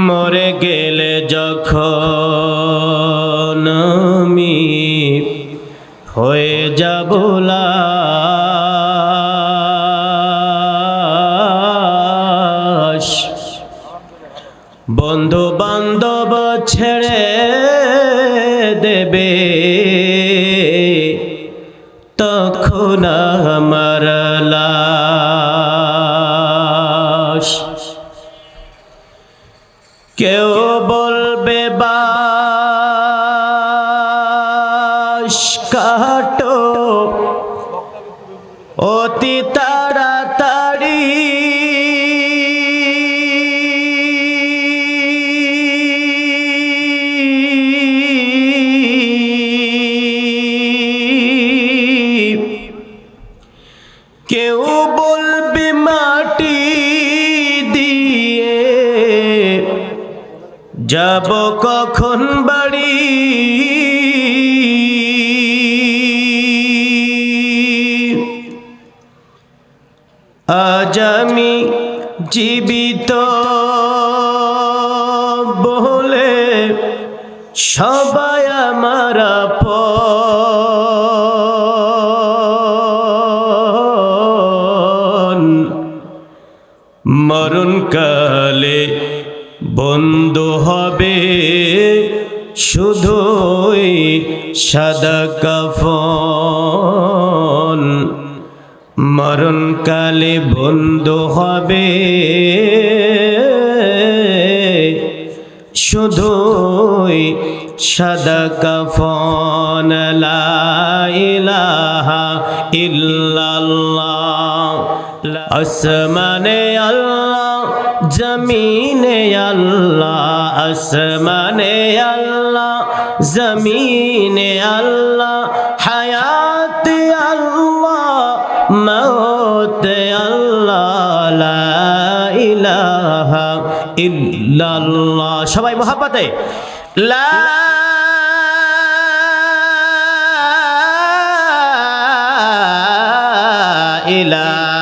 মরে গেলে যখন আমি হয়ে যাব বন্ধু বান্ধব ছেড়ে দেবে তখন আমার কেউ বলবে বাস কাটো। অতি তাড়াতাড়ি কেউ বলবে মাটি যাব কখন বাড়ি? আজ আমি জীবিত। বলে সবাই আমার মরণকালে বন্ধ হবে শুধুই সাদা কাফন। মরণকালে বন্ধ হবে শুধুই সাদা কাফন। লা ইলাহা ইল্লাল্লাহ। আসমানে আল্লাহ, জমিনে আল্লাহ, আসমানে আল্লাহ, জমিনে আল্লাহ, হায়াত আল্লাহ মৌত আল্লাহ ইলাহা সবাই মোহাব্বতে? লা ইলাহা